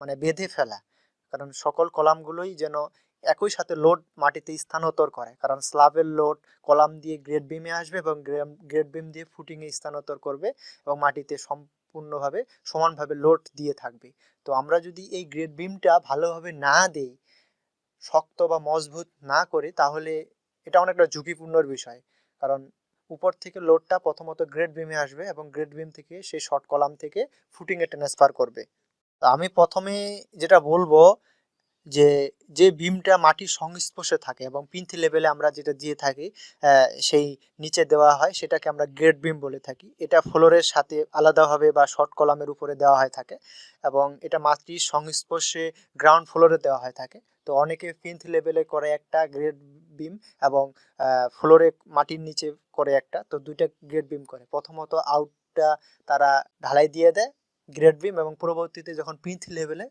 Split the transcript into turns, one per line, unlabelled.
মানে বেঁধে ফেলা। কারণ সকল কলামগুলোই যেন একই সাথে লোড মাটিতে স্থানান্তর করে। কারণ স্ল্যাবের লোড কলাম দিয়ে গ্রেড বিমে আসবে এবং গ্রেড বিম দিয়ে ফুটিংয়ে স্থানান্তর করবে এবং মাটিতে সম্পূর্ণভাবে, সমানভাবে লোড দিয়ে থাকবে। তো আমরা যদি এই গ্রেড বিমটা ভালোভাবে না দেই, শক্ত বা মজবুত না করি, তাহলে এটা অনেকটা ঝুঁকিপূর্ণর বিষয়। কারণ উপর থেকে লোডটা প্রথমত গ্রেড বিমে আসবে এবং গ্রেড বিম থেকে সেই শর্ট কলাম থেকে ফুটিংয়ে ট্রান্সফার করবে। আমি প্রথমে যেটা বলব যে যে বিমটা মাটির সংস্পর্শে থাকে এবং পিন্থি লেভেলে আমরা যেটা দিয়ে থাকি সেই নিচে দেওয়া হয়, সেটাকে আমরা গ্রেড বিম বলে থাকি। এটা ফ্লোরের সাথে আলাদাভাবে বা শর্ট কলামের উপরে দেওয়া হয়ে থাকে এবং এটা মাটির সংস্পর্শে গ্রাউন্ড ফ্লোরে দেওয়া হয়ে থাকে। তো অনেকে পিন্থ লেভেলে করে একটা গ্রেড বিম এবং ফ্লোরে মাটির নিচে করে একটা, তো দুইটা গ্রেড বিম করে। প্রথমত আউটটা তারা ঢালাই দিয়ে দেয় গ্রেড বিম এবং পরবর্তীতে যখন পিন্থ লেভেলে